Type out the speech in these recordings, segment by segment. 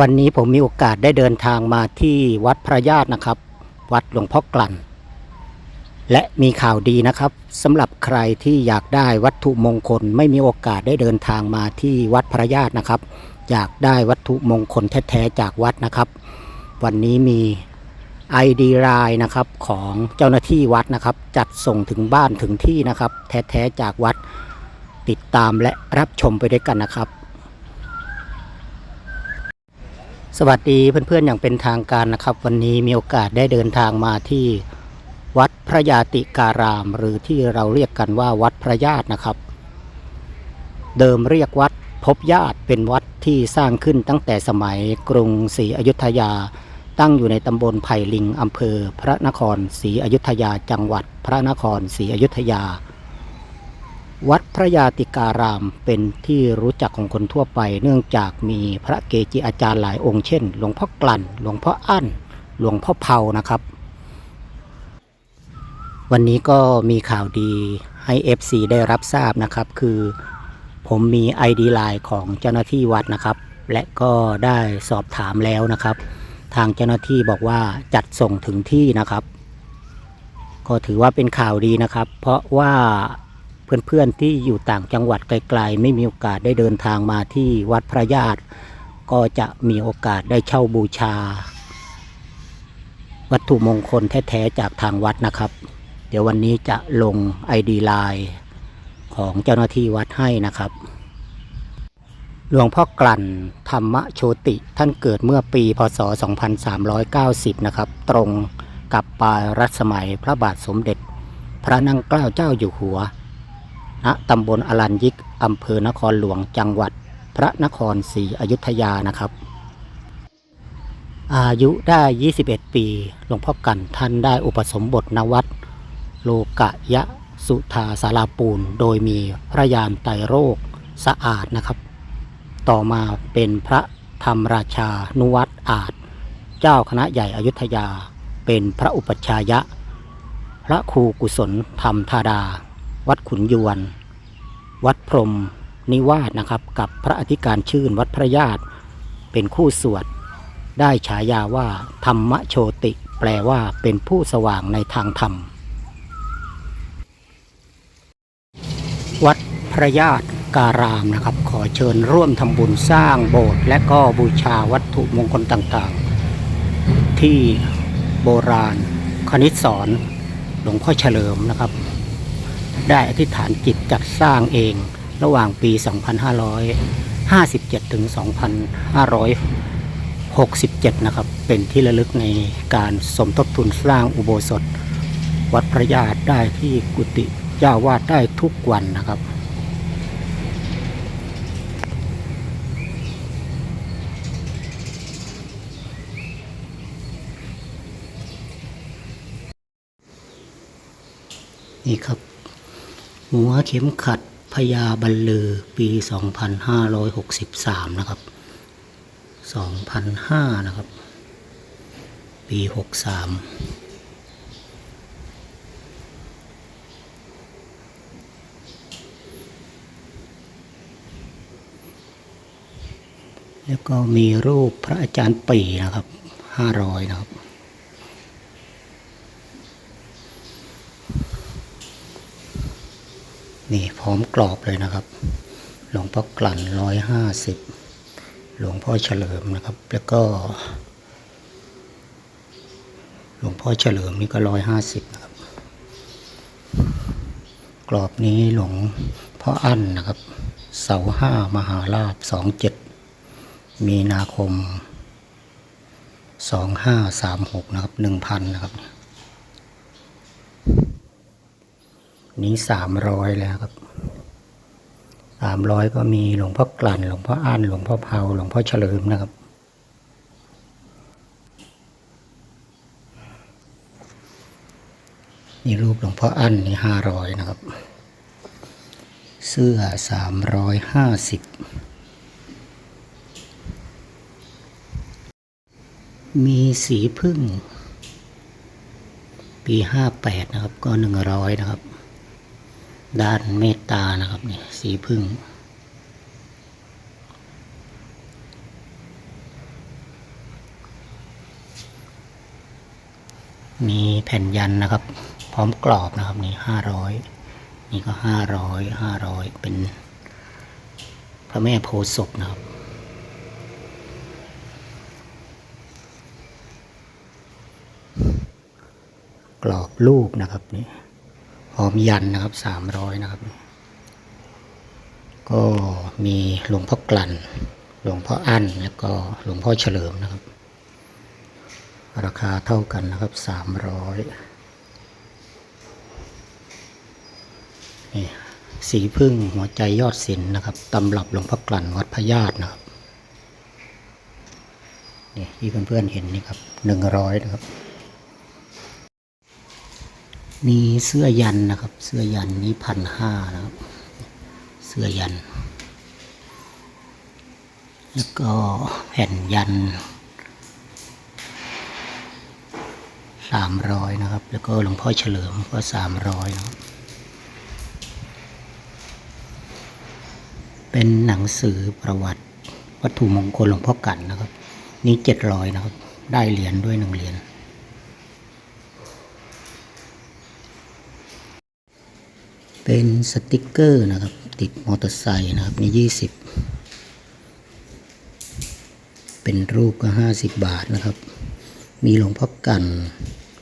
วันนี้ผมมีโอกาสได้เดินทางมาที่วัดพระญาตินะครับ วัดหลวงพ่อกลั่น และมีข่าวดีนะครับสำหรับใครที่อยากได้วัตถุมงคล ไม่มีโอกาสได้เดินทางมาที่วัดพระญาตินะครับ อยากได้วัตถุมงคลแท้ๆจากวัดนะครับ วันนี้มี ID ไลน์นะครับของเจ้าหน้าที่วัดนะครับ จัดส่งถึงบ้านถึงที่นะครับ แท้ๆจากวัดติดตามและรับชมไปด้วยกันนะครับ ส วัสดีเพื่อนๆอย่างเป็นทางการนะครับ วันนี้มีโอกาสได้เดินทางมาที่วัดพระยาติการาม หรือที่เราเรียกกันว่าวัดพระญาตินะครับ เดิมเรียกวัดพบญาติเป็นวัดที่สร้างขึ้นตั้งแต่สมัยกรุงศรีอยุธยา ตั้งอยู่ในตำบลไผ่ลิงอำเภอ พระนครศรีอยุธยาจังหวัด พระนครศรีอยุธยา วัดพระยาติการามเป็นที่รู้จักของคนทั่วไป เนื่องจากมีพระเกจิอาจารย์หลายองค์เช่น หลวงพ่อกลั่น หลวงพ่ออั้น หลวงพ่อเผานะครับ วันนี้ก็มีข่าวดีให้ FC ได้รับทราบนะครับ คือผมมี ID ไลน์ของเจ้าหน้าที่วัดนะครับ และก็ได้สอบถามแล้วนะครับ ทางเจ้าหน้าที่บอกว่าจัดส่งถึงที่นะครับ ก็ถือว่าเป็นข่าวดีนะครับ เพราะว่า เพื่อนๆที่อยู่ต่างจังหวัดไกลๆ ไม่มีโอกาสได้เดินทางมาที่วัดพระญาติ ก็จะมีโอกาสได้เช่าบูชา วัตถุมงคลแท้ๆจากทางวัดนะครับ เดี๋ยววันนี้จะลง ID ไลน์ของเจ้าหน้าที่วัดให้นะครับ หลวงพ่อกลั่นธรรมโชติท่านเกิดเมื่อปีพศ 2390 นะครับ ตรงกับปลายรัชสมัยพระบาทสมเด็จ พระนั่งเกล้าเจ้าอยู่หัว ณตำบลอลัญยิกอำเภอนครหลวงจังหวัดพระนครศรีอยุธยานะครับ อายุได้ 21 ปีหลวงพ่อกันท่านได้อุปสมบทนวัดโลกะยะสุธาสาราปูน โดยมีพระยานไตโรคสะอาดนะครับ ต่อมาเป็นพระธรรมราชานุวัตอาจ เจ้าคณะใหญ่อยุธยา เป็นพระอุปัชฌายะ พระครูกุศลธรรมธาดา วัดขุนยวน วัดพรมนิวาสนะครับ กับพระอธิการชื่นวัดพระญาติเป็นคู่สวด ได้ฉายาว่า ธรรมโชติ แปลว่าเป็นผู้สว่างในทางธรรม วัดพระญาติการามนะครับ ขอเชิญร่วมทำบุญสร้างโบสถ์และก็บูชาวัตถุมงคลต่างๆ ที่โบราณคณิตสอนหลวงพ่อเฉลิมนะครับ ได้อธิษฐานจิตจัดสร้างเองระหว่างปี 2557 ถึง 2567 นะครับ เป็นที่ระลึกในการสมทบทุนสร้างอุโบสถ วัดพระญาติได้ที่กุฏิเจ้าวาดได้ทุกวันนะครับนี่ครับ หัวเข็มขัดพญาบัลลือปี 2563 นะครับ 2005 นะครับ ปี 63แล้วก็มีรูปพระอาจารย์ปีนะครับ500นะครับ นี่พร้อมกรอบเลยนะครับ หลวงพ่อกลั่นร้อยห้าสิบหลวงพ่อเฉลิมนะครับ แล้วก็ หลวงพ่อเฉลิมนี่ก็ร้อยห้าสิบนะครับ กรอบนี้หลวงพ่ออั้นนะครับ เสาห้ามหาลาบสองเจ็ดมีนาคมสองห้าสามหกนะครับหนึ่งพันนะครับ นี้สามร้อยแล้วครับสามร้อยก็มีหลวงพ่อกลั่น หลวงพ่ออั้นหลวงพ่อเผาหลวงพ่อเฉลิมนะครับ นี่รูปหลวงพ่ออั้นนี่ห้าร้อยนะครับ เสื้อสามร้อยห้าสิบมีสีพึ่ง ปีห้าแปดนะครับ ก็หนึ่งร้อยนะครับ ด้านเมตตานะครับนี่สีพึ่ง มีแผ่นยันนะครับ พร้อมกรอบนะครับนี่ห้าร้อยนี่ก็ห้าร้อยห้าร้อยเป็นพระแม่โพศพนะครับกรอบลูกนะครับนี่ พร้อมยันนะครับสามร้อยนะครับ ก็มีหลวงพ่อกลั่น หลวงพ่ออั้นแล้วก็หลวงพ่อเฉลิมนะครับ ราคาเท่ากันนะครับสามร้อยนี่สีพึ่งหัวใจยอดศิลป์นะครับตำรับหลวงพ่อกลั่นวัดพญาตนะครับนี่ที่เพื่อนๆเห็นนี่ครับหนึ่งร้อยนะครับ มีเสื้อยันนะครับ เสื้อยันนี้พันห้านะครับ เสื้อยัน แล้วก็แผ่นยันสามร้อยนะครับ แล้วก็หลวงพ่อเฉลิมก็สามร้อยนะครับเป็นหนังสือประวัติวัตถุมงคลหลวงพ่อกันนะครับ นี่เจ็ดร้อยนะครับ ได้เหรียญด้วยหนึ่งเหรียญ เป็นสติกเกอร์นะครับ ติดมอเตอร์ไซค์นะครับนี่ยี่สิบเป็นรูปก็ห้าสิบบาทนะครับ มีหลวงพ่อกัน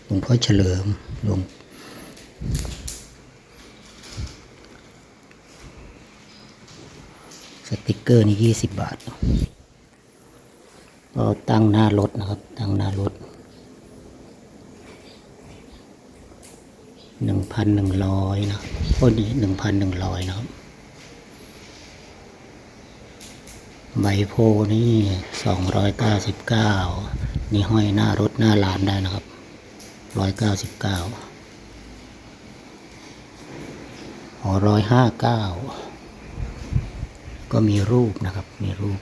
หลวงพ่อเฉลิมหลวงสติกเกอร์นี่ยี่สิบบาทก็ตั้งหน้ารถนะครับ ตั้งหน้ารถ หนึ่งพันหนึ่งร้อยนะพอดีหนึ่งพันหนึ่งร้อยนะครับ ใบโพนี่สองร้อยเก้าสิบเก้านี่ห้อยหน้ารถหน้าร้านได้นะครับร้อยเก้าสิบเก้าอ๋อร้อยห้าเก้าก็มีรูปนะครับ มีรูป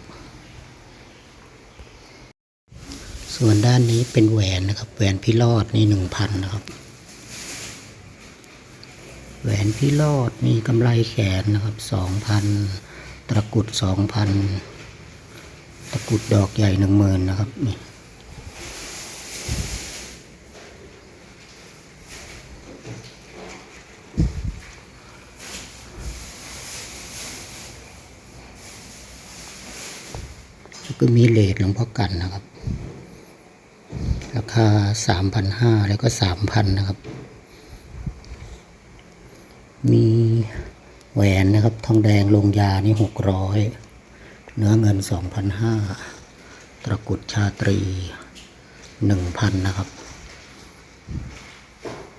ส่วนด้านนี้เป็นแหวนนะครับ แหวนพิรอดนี่หนึ่งพันนะครับ แหวนพี่รอดมีกำไรแขนนะครับสองพันตะกุดสองพันตะกุดดอกใหญ่หนึ่งหมื่นนะครับนี่ก็มีเลทหลวงพ่อกันนะครับ ราคาสามพันห้าแล้วก็สามพันนะครับ มี แหวนนะครับ ทองแดงลงยานี่หกร้อยเนื้อเงินสองพันห้าตะกุดชาตรีหนึ่งพันนะครับ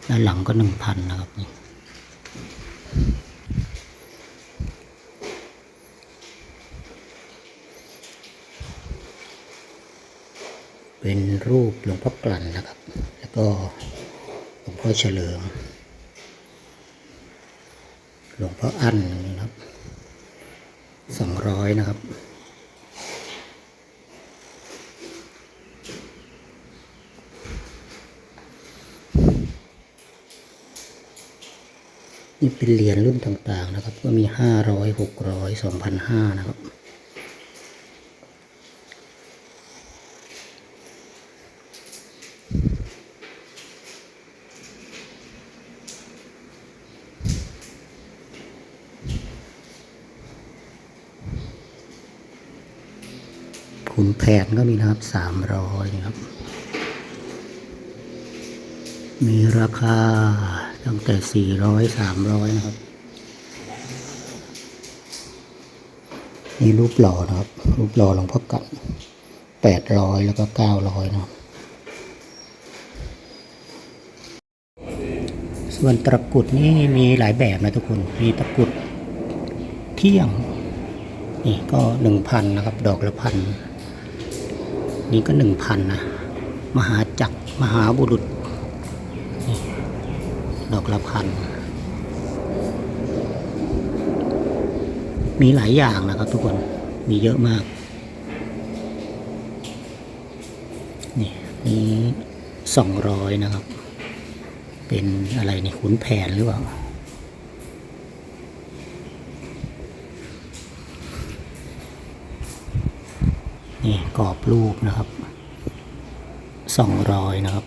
ด้านหลังก็หนึ่งพันนะครับนี่เป็นรูปหลวงพ่อกลั่นนะครับ แล้วก็หลวงพ่อเฉลิม หลวงพ่ออั้นนะครับสองร้อยนะครับ นี่เป็นเหรียญรุ่นต่างๆนะครับ ก็มีห้าร้อยหกร้อยสองพันห้านะครับ ขุนแผนก็มีนะครับสามร้อยนะครับ มีราคาตั้งแต่สี่ร้อยสามร้อยนะครับนี่รูปหล่อนะครับ รูปหล่อหลวงพ่อกันแปดร้อยแล้วก็เก้าร้อยนะครับ ส่วนตะกุดนี่มีหลายแบบนะทุกคน มีตะกุดเที่ยง นี่ก็หนึ่งพันนะครับ ดอกละพัน นี่ก็หนึ่งพันนะ มหาจักรมหาบุรุษ ดอกละพัน มีหลายอย่างนะครับทุกคน มีเยอะมาก นี่นี่สองร้อยนะครับ เป็นอะไรนี่ขุนแผนหรือเปล่า นี่กรอบรูปนะครับสองรอยนะครับ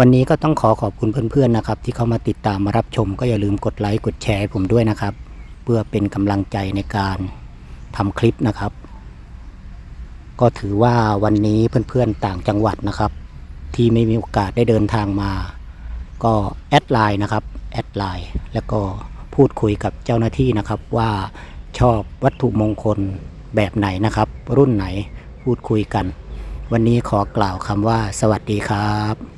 วันนี้ก็ต้องขอขอบคุณเพื่อนๆนะครับ ที่เข้ามาติดตามมารับชมก็อย่าลืมกดไลค์กดแชร์ผมด้วยนะครับ เพื่อเป็นกำลังใจในการทำคลิปนะครับ ก็ถือว่าวันนี้เพื่อนๆต่างจังหวัดนะครับ ที่ไม่มีโอกาสได้เดินทางมา ก็แอดไลน์นะครับแอดไลน์แล้วก็พูดคุยกับเจ้าหน้าที่นะครับว่าชอบวัตถุมงคลแบบไหนนะครับ รุ่นไหนพูดคุยกัน วันนี้ขอกล่าวคำว่าสวัสดีครับ